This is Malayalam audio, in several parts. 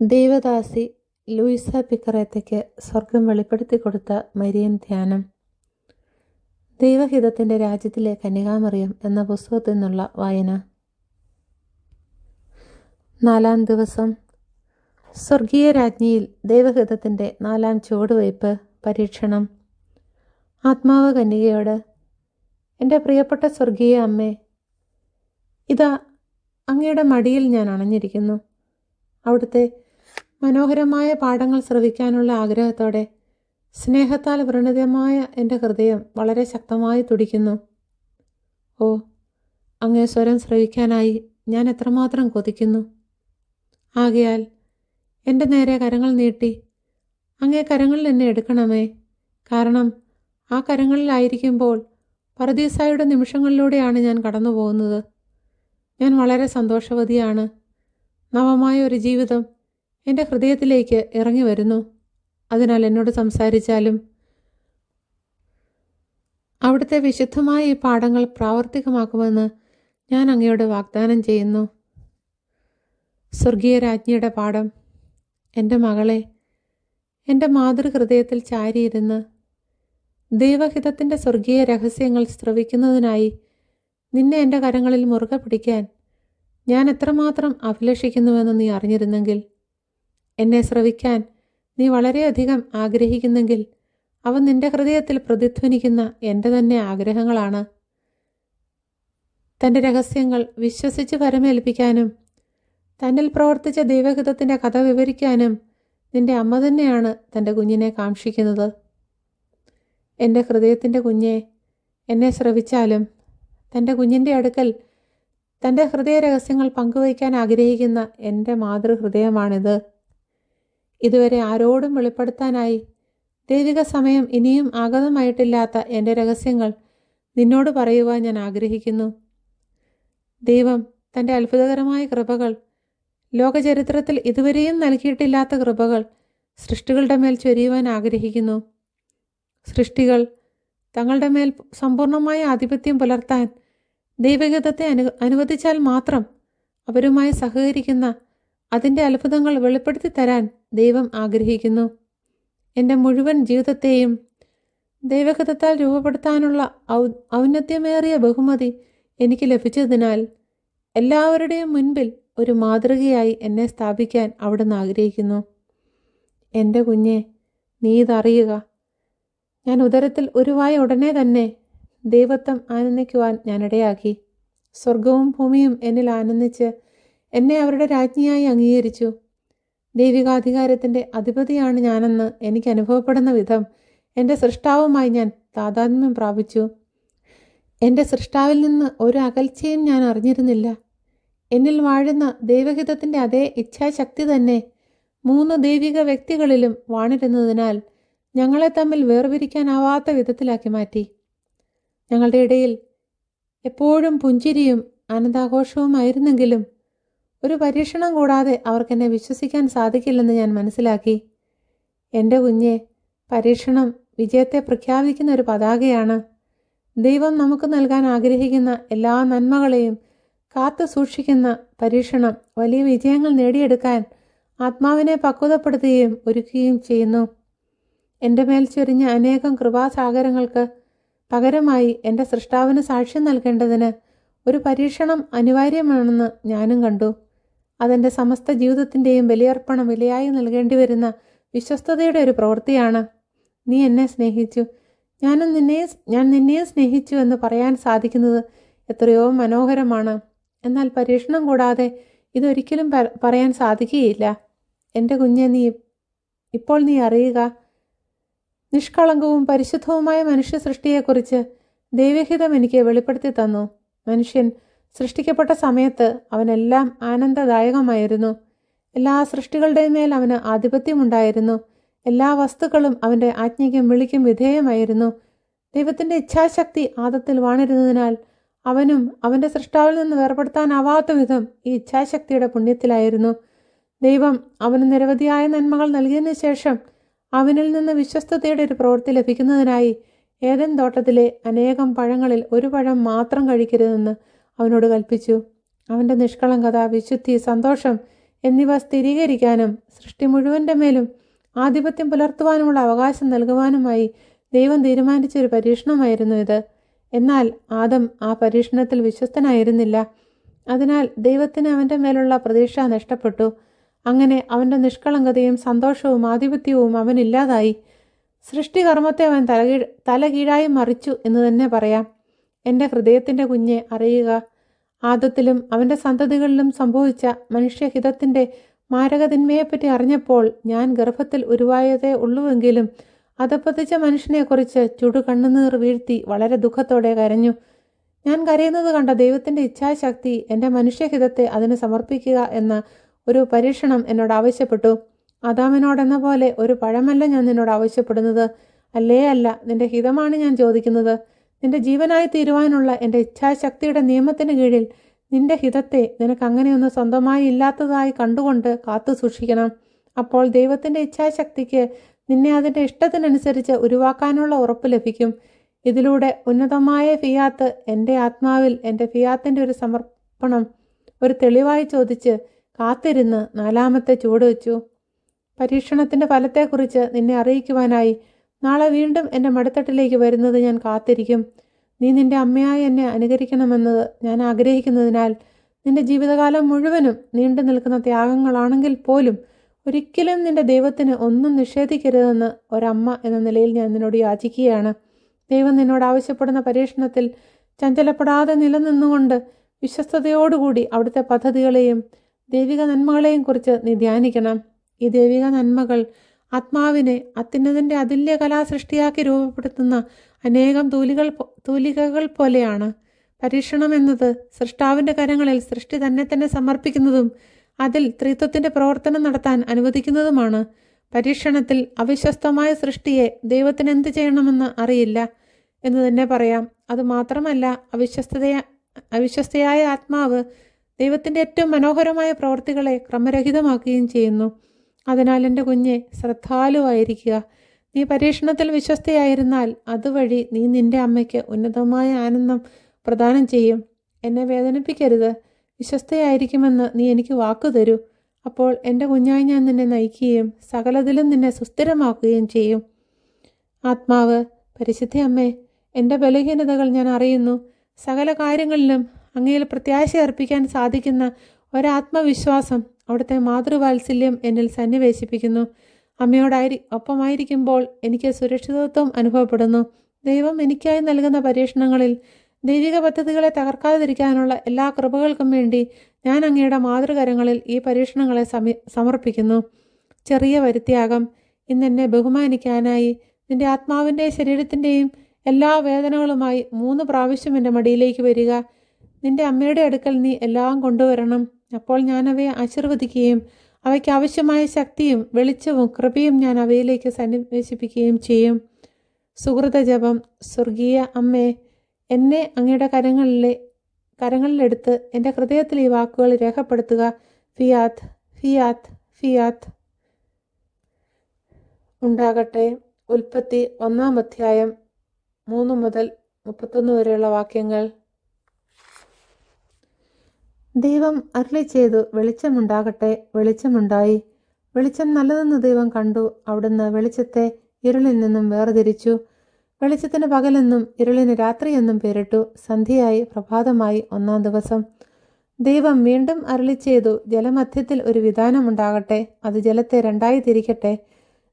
ദൈവദാസി ലൂയിസ പിക്കറേത്തയ്ക്ക് സ്വർഗം വെളിപ്പെടുത്തി കൊടുത്ത മരിയൻ ധ്യാനം. ദൈവഹിതത്തിന്റെ രാജ്യത്തിലെ കന്യകാമറിയം എന്ന പുസ്തകത്തിൽ നിന്നുള്ള വായന. നാലാം ദിവസം. സ്വർഗീയ രാജ്ഞിയിൽ ദൈവഹിതത്തിന്റെ നാലാം ചുവടുവയ്പ് പരീക്ഷണം. ആത്മാവ് കന്യകയോട് എന്റെ പ്രിയപ്പെട്ട സ്വർഗീയ അമ്മേ ഇതാ അങ്ങയുടെ മടിയിൽ ഞാൻ അണഞ്ഞിരിക്കുന്നു. അവിടുത്തെ മനോഹരമായ പാഠങ്ങൾ ശ്രവിക്കാനുള്ള ആഗ്രഹത്തോടെ സ്നേഹത്താൽ വൃണിതമായ എന്റെ ഹൃദയം വളരെ ശക്തമായി തുടിക്കുന്നു. ഓ അങ്ങേ സ്വരം ശ്രവിക്കാനായി ഞാൻ എത്രമാത്രം കൊതിക്കുന്നു. ആകയാൽ എന്റെ നേരെ കരങ്ങൾ നീട്ടി അങ്ങേ കരങ്ങളിൽ എന്നെ എടുക്കണമേ. കാരണം ആ കരങ്ങളിലായിരിക്കുമ്പോൾ പറദീസായുടെ നിമിഷങ്ങളിലൂടെയാണ് ഞാൻ കടന്നു പോകുന്നത് ഞാൻ വളരെ സന്തോഷവതിയാണ്. നവമായ ഒരു ജീവിതം എന്റെ ഹൃദയത്തിലേക്ക് ഇറങ്ങി വരുന്നു. അതിനാൽ എന്നോട് സംസാരിച്ചാലും അവിടുത്തെ വിശുദ്ധമായ ഈ പാഠങ്ങൾ പ്രാവർത്തികമാക്കുമെന്ന് ഞാൻ അങ്ങയോട് വാഗ്ദാനം ചെയ്യുന്നു. സ്വർഗീയ രാജ്ഞിയുടെ പാഠം. എന്റെ മകളെ എന്റെ മാതൃഹൃദയത്തിൽ ചാരിയിരുന്ന് ദൈവഹിതത്തിന്റെ സ്വർഗീയ രഹസ്യങ്ങൾ സ്രവിക്കുന്നതിനായി നിന്നെ എന്റെ കരങ്ങളിൽ മുറുകെ പിടിക്കാൻ ഞാൻ എത്രമാത്രം അഭിലഷിക്കുന്നുവെന്ന് നീ അറിഞ്ഞിരുന്നെങ്കിൽ എന്നെ ശ്രവിക്കാൻ നീ വളരെയധികം ആഗ്രഹിക്കുന്നെങ്കിൽ അവ നിന്റെ ഹൃദയത്തിൽ പ്രതിധ്വനിക്കുന്ന എന്റെ തന്നെ ആഗ്രഹങ്ങളാണ്. തന്റെ രഹസ്യങ്ങൾ വിശ്വസിച്ച് പരമേൽപ്പിക്കാനും തന്നിൽ പ്രവർത്തിച്ച ദൈവഹിതത്തിന്റെ കഥ വിവരിക്കാനും നിന്റെ അമ്മ തന്നെയാണ് തന്റെ കുഞ്ഞിനെ കാക്ഷിക്കുന്നത്. എന്റെ ഹൃദയത്തിന്റെ കുഞ്ഞെ എന്നെ ശ്രവിച്ചാലും തന്റെ കുഞ്ഞിന്റെ അടുക്കൽ തന്റെ ഹൃദയ രഹസ്യങ്ങൾ പങ്കുവയ്ക്കാൻ ആഗ്രഹിക്കുന്ന എന്റെ മാതൃഹൃദയമാണിത്. ഇതുവരെ ആരോടും വെളിപ്പെടുത്താനായി. ദൈവിക സമയം ഇനിയും ആഗതമായിട്ടില്ലാത്ത എന്റെ രഹസ്യങ്ങൾ നിന്നോട് പറയുവാൻ ഞാൻ ആഗ്രഹിക്കുന്നു. ദൈവം തന്റെ അത്ഭുതകരമായ കൃപകൾ ലോകചരിത്രത്തിൽ ഇതുവരെയും നൽകിയിട്ടില്ലാത്ത കൃപകൾ സൃഷ്ടികളുടെ മേൽ ചൊരിയുവാൻ ആഗ്രഹിക്കുന്നു. സൃഷ്ടികൾ തങ്ങളുടെ മേൽ സമ്പൂർണമായ ആധിപത്യം പുലർത്താൻ ദൈവഗതത്തെ അനു അനുവദിച്ചാൽ മാത്രം അവരുമായി സഹകരിക്കുന്ന അതിന്റെ അത്ഭുതങ്ങൾ വെളിപ്പെടുത്തി തരാൻ ദൈവം ആഗ്രഹിക്കുന്നു. എന്റെ മുഴുവൻ ജീവിതത്തെയും ദൈവഹിതത്താൽ രൂപപ്പെടുത്താനുള്ള ഔ ഔന്നത്യമേറിയ ബഹുമതി എനിക്ക് ലഭിച്ചതിനാൽ എല്ലാവരുടെയും മുൻപിൽ ഒരു മാതൃകയായി എന്നെ സ്ഥാപിക്കാൻ അവിടുന്ന് ആഗ്രഹിക്കുന്നു. എന്റെ കുഞ്ഞെ നീ ഇതറിയുക. ഞാൻ ഉദരത്തിൽ ഉരുവായ ഉടനെ തന്നെ ദൈവത്വം ആനന്ദിക്കുവാൻ ഞാനിടയാക്കി സ്വർഗവും ഭൂമിയും എന്നിൽ ആനന്ദിച്ച് എന്നെ അവരുടെ രാജ്ഞിയായി അംഗീകരിച്ചു. ദൈവികാധികാരത്തിന്റെ അധിപതിയാണ് ഞാനെന്ന് എനിക്ക് അനുഭവപ്പെടുന്ന വിധം എന്റെ സൃഷ്ടാവുമായി ഞാൻ താതാത്മ്യം പ്രാപിച്ചു. എന്റെ സൃഷ്ടാവിൽ നിന്ന് ഒരു അകൽച്ചയും ഞാൻ അറിഞ്ഞിരുന്നില്ല. എന്നിൽ വാഴുന്ന ദൈവഹിതത്തിന്റെ അതേ ഇച്ഛാശക്തി തന്നെ മൂന്ന് ദൈവിക വ്യക്തികളിലും വാണിരുന്നതിനാൽ ഞങ്ങളെ തമ്മിൽ വേർപിരിക്കാനാവാത്ത വിധത്തിലാക്കി മാറ്റി. ഞങ്ങളുടെ ഇടയിൽ എപ്പോഴും പുഞ്ചിരിയും ആനന്ദാഘോഷവുമായിരുന്നെങ്കിലും ഒരു പരീക്ഷണം കൂടാതെ അവർക്കെന്നെ വിശ്വസിക്കാൻ സാധിക്കില്ലെന്ന് ഞാൻ മനസ്സിലാക്കി. എന്റെ കുഞ്ഞെ പരീക്ഷണം വിജയത്തെ പ്രഖ്യാപിക്കുന്ന ഒരു പതാകയാണ്. ദൈവം നമുക്ക് നൽകാൻ ആഗ്രഹിക്കുന്ന എല്ലാ നന്മകളെയും കാത്തു സൂക്ഷിക്കുന്ന പരീക്ഷണം വലിയ വിജയങ്ങൾ നേടിയെടുക്കാൻ ആത്മാവിനെ പക്വതപ്പെടുത്തുകയും ഒരുക്കുകയും ചെയ്യുന്നു. എന്റെ മേൽ ചൊരിഞ്ഞ അനേകം കൃപാസാഗരങ്ങൾക്ക് പകരമായി എന്റെ സൃഷ്ടാവിന് സാക്ഷ്യം നൽകേണ്ടതിന് ഒരു പരീക്ഷണം അനിവാര്യമാണെന്ന് ഞാനും കണ്ടു. അതെന്റെ സമസ്ത ജീവിതത്തിന്റെയും ബലിയർപ്പണം വിലയായി നൽകേണ്ടി വരുന്ന വിശ്വസ്തതയുടെ ഒരു പ്രവൃത്തിയാണ്. നീ എന്നെ സ്നേഹിച്ചു. ഞാനും നിന്നെ ഞാൻ നിന്നെയും സ്നേഹിച്ചു എന്ന് പറയാൻ സാധിക്കുന്നത് എത്രയോ മനോഹരമാണ്. എന്നാൽ പരീക്ഷണം കൂടാതെ ഇതൊരിക്കലും പറയാൻ സാധിക്കുകയില്ല. എന്റെ കുഞ്ഞെ നീ ഇപ്പോൾ നീ അറിയുക. നിഷ്കളങ്കവും പരിശുദ്ധവുമായ മനുഷ്യ സൃഷ്ടിയെക്കുറിച്ച് ദൈവഹിതം എനിക്ക് വെളിപ്പെടുത്തി തന്നു. മനുഷ്യൻ സൃഷ്ടിക്കപ്പെട്ട സമയത്ത് അവനെല്ലാം ആനന്ദദായകമായിരുന്നു. എല്ലാ സൃഷ്ടികളുടെയും മേൽ അവന് ആധിപത്യമുണ്ടായിരുന്നു. എല്ലാ വസ്തുക്കളും അവന്റെ ആജ്ഞയ്ക്കും വിളിക്കും വിധേയമായിരുന്നു. ദൈവത്തിന്റെ ഇച്ഛാശക്തി ആദത്തിൽ വാണിരുന്നതിനാൽ അവനും അവന്റെ സൃഷ്ടാവിൽ നിന്ന് വേർപെടുത്താനാവാത്ത വിധം ഈ ഇച്ഛാശക്തിയുടെ പുണ്യത്തിലായിരുന്നു. ദൈവം അവന് നിരവധിയായ നന്മകൾ നൽകിയതിനു ശേഷം അവനിൽ നിന്ന് വിശ്വസ്തയുടെ ഒരു പ്രവൃത്തി ലഭിക്കുന്നതിനായി ഏതൻ തോട്ടത്തിലെ അനേകം പഴങ്ങളിൽ ഒരു പഴം മാത്രം കഴിക്കരുതെന്ന് അവനോട് കൽപ്പിച്ചു. അവന്റെ നിഷ്കളങ്കത വിശുദ്ധി സന്തോഷം എന്നിവ സ്ഥിരീകരിക്കാനും സൃഷ്ടി മുഴുവന്റെ മേലും ആധിപത്യം പുലർത്തുവാനുമുള്ള അവകാശം നൽകുവാനുമായി ദൈവം തീരുമാനിച്ച ഒരു പരീക്ഷണമായിരുന്നു ഇത്. എന്നാൽ ആദം ആ പരീക്ഷണത്തിൽ വിശ്വസ്തനായിരുന്നില്ല. അതിനാൽ ദൈവത്തിന് അവന്റെ മേലുള്ള പ്രതീക്ഷ നഷ്ടപ്പെട്ടു. അങ്ങനെ അവന്റെ നിഷ്കളങ്കതയും സന്തോഷവും ആധിപത്യവും അവനില്ലാതായി. സൃഷ്ടികർമ്മത്തെ അവൻ തലകീഴ് തലകീഴായി മറിച്ചു എന്ന് തന്നെ പറയാം. എന്റെ ഹൃദയത്തിന്റെ കുഞ്ഞെ അറിയുക. ആദത്തിലും അവന്റെ സന്തതികളിലും സംഭവിച്ച മനുഷ്യഹിതത്തിന്റെ മാരകതിന്മയെപ്പറ്റി അറിഞ്ഞപ്പോൾ ഞാൻ ഗർഭത്തിൽ ഉരുവായതേ ഉള്ളുവെങ്കിലും അതപ്പതിച്ച മനുഷ്യനെക്കുറിച്ച് ചുടു കണ്ണുനീർ വീഴ്ത്തി വളരെ ദുഃഖത്തോടെ കരഞ്ഞു. ഞാൻ കരയുന്നത് കണ്ട ദൈവത്തിന്റെ ഇച്ഛാശക്തി എന്റെ മനുഷ്യഹിതത്തെ അതിന് സമർപ്പിക്കുക എന്ന ഒരു പരീക്ഷണം എന്നോട് ആവശ്യപ്പെട്ടു. അദാമിനോടെന്ന പോലെ ഒരു പഴമല്ല ഞാൻ നിന്നോട് ആവശ്യപ്പെടുന്നത്. അല്ലേ അല്ല നിന്റെ ഹിതമാണ് ഞാൻ ചോദിക്കുന്നത്. നിന്റെ ജീവനായി തീരുവാനുള്ള എന്റെ ഇച്ഛാശക്തിയുടെ നിയമത്തിന് കീഴിൽ നിന്റെ ഹിതത്തെ നിനക്ക് അങ്ങനെയൊന്നും സ്വന്തമായി ഇല്ലാത്തതായി കണ്ടുകൊണ്ട് കാത്തു സൂക്ഷിക്കണം. അപ്പോൾ ദൈവത്തിന്റെ ഇച്ഛാശക്തിക്ക് നിന്നെ അതിന്റെ ഇഷ്ടത്തിനനുസരിച്ച് ഉരുവാക്കാനുള്ള ഉറപ്പ് ലഭിക്കും. ഇതിലൂടെ ഉന്നതമായ ഫിയാത്ത് എന്റെ ആത്മാവിൽ എന്റെ ഫിയാത്തിന്റെ ഒരു സമർപ്പണം ഒരു തെളിവായി ചോദിച്ച് കാത്തിരുന്ന് നാലാമത്തെ ചുവട് വെച്ചു. പരീക്ഷണത്തിന്റെ ഫലത്തെക്കുറിച്ച് നിന്നെ അറിയിക്കുവാനായി നാളെ വീണ്ടും എന്റെ മടത്തട്ടിലേക്ക് വരുന്നത് ഞാൻ കാത്തിരിക്കും. നീ നിന്റെ അമ്മയായി എന്നെ അനുകരിക്കണമെന്നത് ഞാൻ ആഗ്രഹിക്കുന്നതിനാൽ നിന്റെ ജീവിതകാലം മുഴുവനും നീണ്ടു നിൽക്കുന്ന ത്യാഗങ്ങളാണെങ്കിൽ പോലും ഒരിക്കലും നിന്റെ ദൈവത്തിന് ഒന്നും നിഷേധിക്കരുതെന്ന് ഒരമ്മ എന്ന നിലയിൽ ഞാൻ നിന്നോട് യാചിക്കുകയാണ്. ദൈവം നിന്നോട് ആവശ്യപ്പെടുന്ന പരീക്ഷണത്തിൽ ചഞ്ചലപ്പെടാതെ നിലനിന്നുകൊണ്ട് വിശ്വസ്തയോടുകൂടി അവിടുത്തെ പദ്ധതികളെയും ദൈവിക നന്മകളെയും കുറിച്ച് നീ ധ്യാനിക്കണം. ഈ ദൈവിക നന്മകൾ ആത്മാവിനെ അത്യുന്നതിന്റെ അതുല്യ കലാസൃഷ്ടിയാക്കി രൂപപ്പെടുത്തുന്ന അനേകം തൂലികൾ തൂലികകൾ പോലെയാണ്. പരീക്ഷണം എന്നത് സൃഷ്ടാവിന്റെ കരങ്ങളിൽ സൃഷ്ടി തന്നെ തന്നെ സമർപ്പിക്കുന്നതും അതിൽ ത്രിത്വത്തിന്റെ പ്രവർത്തനം നടത്താൻ അനുവദിക്കുന്നതുമാണ്. പരീക്ഷണത്തിൽ അവിശ്വസ്തമായ സൃഷ്ടിയെ ദൈവത്തിന് എന്ത് ചെയ്യണമെന്ന് അറിയില്ല എന്ന് തന്നെ പറയാം. അതുമാത്രമല്ല അവിശ്വസ്തയ അവിശ്വസ്തയായ ആത്മാവ് ദൈവത്തിന്റെ ഏറ്റവും മനോഹരമായ പ്രവൃത്തികളെ ക്രമരഹിതമാക്കുകയും ചെയ്യുന്നു. അതിനാൽ എന്റെ കുഞ്ഞെ ശ്രദ്ധാലുവായിരിക്കുക. നീ പരീക്ഷണത്തിൽ വിശ്വസ്തയായിരുന്നാൽ അതുവഴി നീ നിന്റെ അമ്മയ്ക്ക് ഉന്നതമായ ആനന്ദം പ്രദാനം ചെയ്യും. എന്നെ വേദനിപ്പിക്കരുത്. വിശ്വസ്തയായിരിക്കുമെന്ന് നീ എനിക്ക് വാക്കു തരൂ. അപ്പോൾ എന്റെ കുഞ്ഞായി ഞാൻ നിന്നെ നയിക്കുകയും സകലതിലും നിന്നെ സുസ്ഥിരമാക്കുകയും ചെയ്യും. ആത്മാവ് പരിശുദ്ധ അമ്മേ എന്റെ ബലഹീനതകൾ ഞാൻ അറിയുന്നു. സകല കാര്യങ്ങളിലും അങ്ങയിൽ പ്രത്യാശ അർപ്പിക്കാൻ സാധിക്കുന്ന ഒരാത്മവിശ്വാസം അവിടുത്തെ മാതൃവാത്സല്യം എന്നിൽ സന്നിവേശിപ്പിക്കുന്നു. അമ്മയോടായി ഒപ്പമായിരിക്കുമ്പോൾ എനിക്ക് സുരക്ഷിതത്വം അനുഭവപ്പെടുന്നു. ദൈവം എനിക്കായി നൽകുന്ന പരീക്ഷണങ്ങളിൽ ദൈവിക പദ്ധതികളെ തകർക്കാതിരിക്കാനുള്ള എല്ലാ കൃപകൾക്കും വേണ്ടി ഞാൻ അങ്ങയുടെ മാതൃകരങ്ങളിൽ ഈ പരീക്ഷണങ്ങളെ സമി സമർപ്പിക്കുന്നു. ചെറിയ വരുത്യാഗം ഇന്നെന്നെ ബഹുമാനിക്കാനായി നിന്റെ ആത്മാവിന്റെ ശരീരത്തിന്റെയും എല്ലാ വേദനകളുമായി മൂന്ന് പ്രാവശ്യം എന്റെ മടിയിലേക്ക് വരിക. നിന്റെ അമ്മയുടെ അടുക്കൽ നീ എല്ലാം കൊണ്ടുവരണം. അപ്പോൾ ഞാൻ അവയെ ആശീർവദിക്കുകയും അവയ്ക്ക് ആവശ്യമായ ശക്തിയും വെളിച്ചവും കൃപയും ഞാൻ അവയിലേക്ക് സന്നിവേശിപ്പിക്കുകയും ചെയ്യും. സുഹൃത ജപം സ്വർഗീയ അമ്മേ എന്നെ അങ്ങയുടെ കരങ്ങളിലെ കരങ്ങളിലെടുത്ത് എന്റെ ഹൃദയത്തിൽ ഈ വാക്കുകൾ രേഖപ്പെടുത്തുക. Fiat fiat fiat. ഉണ്ടാകട്ടെ. ഉൽപ്പത്തി ഒന്നാം അധ്യായം മൂന്ന് മുതൽ മുപ്പത്തൊന്ന് വരെയുള്ള വാക്യങ്ങൾ. ദൈവം അരുളി ചെയ്തു വെളിച്ചമുണ്ടാകട്ടെ വെളിച്ചമുണ്ടായി. വെളിച്ചം നല്ലതെന്ന് ദൈവം കണ്ടു. അവിടുന്ന് വെളിച്ചത്തെ ഇരുളിൽ നിന്നും വേർതിരിച്ചു. വെളിച്ചത്തിന് പകലെന്നും ഇരുളിന് രാത്രിയെന്നും പേരിട്ടു. സന്ധ്യയായി പ്രഭാതമായി ഒന്നാം ദിവസം. ദൈവം വീണ്ടും അരുളി ചെയ്തു ജലമധ്യത്തിൽ ഒരു വിധാനമുണ്ടാകട്ടെ അത് ജലത്തെ രണ്ടായി തിരിക്കട്ടെ.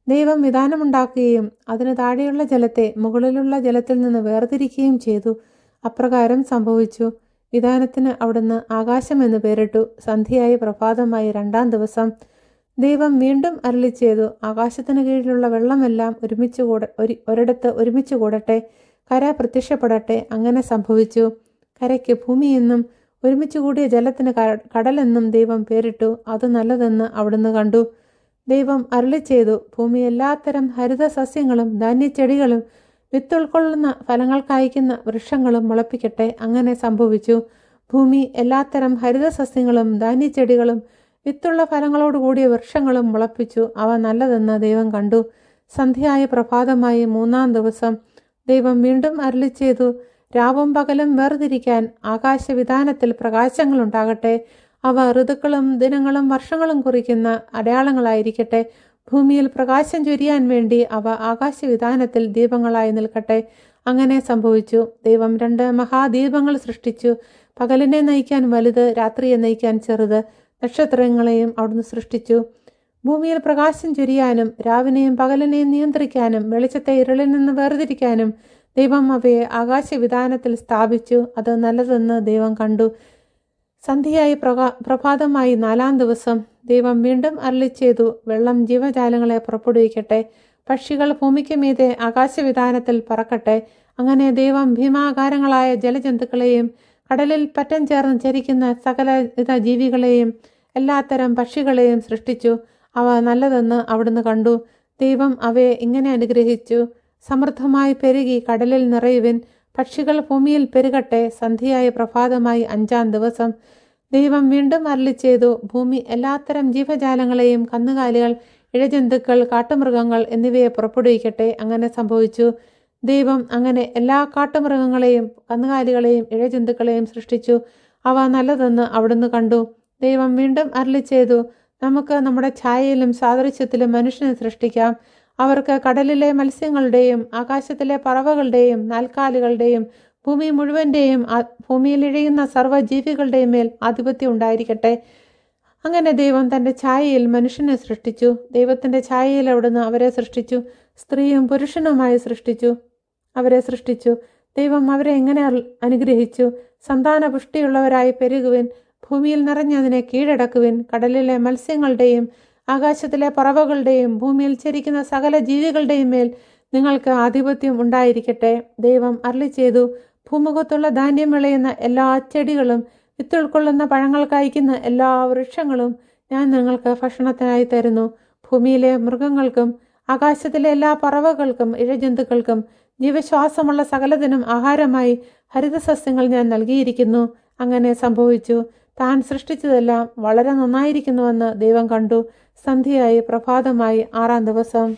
ദൈവം വിധാനമുണ്ടാക്കുകയും അതിന് താഴെയുള്ള ജലത്തെ മുകളിലുള്ള ജലത്തിൽ നിന്ന് വേർതിരിക്കുകയും ചെയ്തു. അപ്രകാരം സംഭവിച്ചു. വിധാനത്തിന് അവിടുന്ന് ആകാശം എന്ന് പേരിട്ടു സന്ധ്യയായി പ്രഭാതമായി രണ്ടാം ദിവസം. ദൈവം വീണ്ടും അരളിച്ചേതു ചെയ്തു ആകാശത്തിന് കീഴിലുള്ള വെള്ളമെല്ലാം ഒരുമിച്ച് കൂട ഒരു ഒരിടത്ത് ഒരുമിച്ച് കൂടട്ടെ കര പ്രത്യക്ഷപ്പെടട്ടെ അങ്ങനെ സംഭവിച്ചു. കരയ്ക്ക് ഭൂമിയെന്നും ഒരുമിച്ച് കൂടിയ ജലത്തിന് കടലെന്നും ദൈവം പേരിട്ടു അത് നല്ലതെന്ന് അവിടുന്ന് കണ്ടു. ദൈവം അരളിച്ചേതു ചെയ്തു ഭൂമി എല്ലാത്തരം ഹരിത സസ്യങ്ങളും ധാന്യച്ചെടികളും വിത്തുൾക്കൊള്ളുന്ന ഫലങ്ങൾ കായ്ക്കുന്ന വൃക്ഷങ്ങളും മുളപ്പിക്കട്ടെ. അങ്ങനെ സംഭവിച്ചു. ഭൂമി എല്ലാത്തരം ഹരിത സസ്യങ്ങളും ധാന്യച്ചെടികളും വിത്തുള്ള ഫലങ്ങളോടുകൂടിയ വൃക്ഷങ്ങളും മുളപ്പിച്ചു. അവ നല്ലതെന്ന് ദൈവം കണ്ടു. സന്ധ്യയായ പ്രഭാതമായി മൂന്നാം ദിവസം ദൈവം വീണ്ടും അരുളിച്ചെയ്തു രാവും പകലും വേർതിരിക്കാൻ ആകാശവിധാനത്തിൽ പ്രകാശങ്ങളുണ്ടാകട്ടെ. അവ ഋതുക്കളും ദിനങ്ങളും വർഷങ്ങളും കുറിക്കുന്ന അടയാളങ്ങളായിരിക്കട്ടെ. ഭൂമിയിൽ പ്രകാശം ചൊരിയാൻ വേണ്ടി അവ ആകാശവിധാനത്തിൽ ദീപങ്ങളായി നിൽക്കട്ടെ. അങ്ങനെ സംഭവിച്ചു. ദൈവം രണ്ട് മഹാദീപങ്ങൾ സൃഷ്ടിച്ചു. പകലിനെ നയിക്കാൻ വലുത് രാത്രിയെ നയിക്കാൻ ചെറുത്. നക്ഷത്രങ്ങളെയും അവിടുന്ന് സൃഷ്ടിച്ചു. ഭൂമിയിൽ പ്രകാശം ചൊരിയാനും രാവിനെയും പകലിനെയും നിയന്ത്രിക്കാനും വെളിച്ചത്തെ ഇരുളിൽ നിന്ന് വേർതിരിക്കാനും ദൈവം അവയെ ആകാശവിധാനത്തിൽ സ്ഥാപിച്ചു. അത് നല്ലതെന്ന് ദൈവം കണ്ടു. സന്ധ്യയായി പ്രഭാ പ്രഭാതമായി നാലാം ദിവസം ദൈവം വീണ്ടും അരളി ചെയ്തു വെള്ളം ജീവജാലങ്ങളെ പുറപ്പെടുവിക്കട്ടെ പക്ഷികൾ ഭൂമിക്ക് മീതെ ആകാശവിധാനത്തിൽ പറക്കട്ടെ അങ്ങനെ ദൈവം ഭീമാകാരങ്ങളായ ജലജന്തുക്കളെയും കടലിൽ പറ്റം ചേർന്ന് ചരിക്കുന്ന സകല വിധ ജീവികളെയും എല്ലാത്തരം പക്ഷികളെയും സൃഷ്ടിച്ചു. അവ നല്ലതെന്ന് അവിടുന്ന് കണ്ടു. ദൈവം അവയെ ഇങ്ങനെ അനുഗ്രഹിച്ചു. സമൃദ്ധമായി പെരുകി കടലിൽ നിറയുവിൻ. പക്ഷികൾ ഭൂമിയിൽ പെരുകട്ടെ സന്ധ്യയായ പ്രഭാതമായി അഞ്ചാം ദിവസം. ദൈവം വീണ്ടും അരളി ചെയ്തു ഭൂമി എല്ലാത്തരം ജീവജാലങ്ങളെയും കന്നുകാലികൾ ഇഴജന്തുക്കൾ കാട്ടുമൃഗങ്ങൾ എന്നിവയെ പുറപ്പെടുവിക്കട്ടെ അങ്ങനെ സംഭവിച്ചു. ദൈവം അങ്ങനെ എല്ലാ കാട്ടുമൃഗങ്ങളെയും കന്നുകാലികളെയും ഇഴജന്തുക്കളെയും സൃഷ്ടിച്ചു. അവ നല്ലതെന്ന് അവിടുന്ന് കണ്ടു. ദൈവം വീണ്ടും അരളി ചെയ്തു നമുക്ക് നമ്മുടെ ഛായയിലും സാദൃശ്യത്തിലും മനുഷ്യനെ സൃഷ്ടിക്കാം. അവർക്ക് കടലിലെ മത്സ്യങ്ങളുടെയും ആകാശത്തിലെ പറവകളുടെയും നാൽക്കാലുകളുടെയും ഭൂമി മുഴുവന്റെയും ഭൂമിയിൽ ഇഴയുന്ന സർവജീവികളുടെയും മേൽ ആധിപത്യം ഉണ്ടായിരിക്കട്ടെ. അങ്ങനെ ദൈവം തന്റെ ഛായയിൽ മനുഷ്യനെ സൃഷ്ടിച്ചു. ദൈവത്തിന്റെ ഛായയിൽ അവിടുന്ന് അവരെ സൃഷ്ടിച്ചു. സ്ത്രീയും പുരുഷനുമായി സൃഷ്ടിച്ചു. അവരെ സൃഷ്ടിച്ചു. ദൈവം അവരെ എങ്ങനെ അനുഗ്രഹിച്ചു? സന്താന പുഷ്ടിയുള്ളവരായി പെരുകുവിൻ. ഭൂമിയിൽ നിറഞ്ഞതിനെ കീഴടക്കുവിൻ. കടലിലെ മത്സ്യങ്ങളുടെയും ആകാശത്തിലെ പറവകളുടെയും ഭൂമിയിൽ ചരിക്കുന്ന സകല ജീവികളുടെയും മേൽ നിങ്ങൾക്ക് ആധിപത്യം ഉണ്ടായിരിക്കട്ടെ. ദൈവം അരളി ചെയ്തു ഭൂമുഖത്തുള്ള ധാന്യം വിളയുന്ന എല്ലാ ചെടികളും വിത്തുൾക്കൊള്ളുന്ന പഴങ്ങൾ കായ്ക്കുന്ന എല്ലാ വൃക്ഷങ്ങളും ഞാൻ നിങ്ങൾക്ക് ഭക്ഷണത്തിനായി തരുന്നു. ഭൂമിയിലെ മൃഗങ്ങൾക്കും ആകാശത്തിലെ എല്ലാ പറവകൾക്കും ഇഴജന്തുക്കൾക്കും ജീവശ്വാസമുള്ള സകലതിനും ആഹാരമായി ഹരിതസസ്യങ്ങൾ ഞാൻ നൽകിയിരിക്കുന്നു. അങ്ങനെ സംഭവിച്ചു. താൻ സൃഷ്ടിച്ചതെല്ലാം വളരെ നന്നായിരിക്കുന്നുവെന്ന് ദൈവം കണ്ടു. സന്ധ്യയായി പ്രഭാതമായി ആറാം ദിവസം.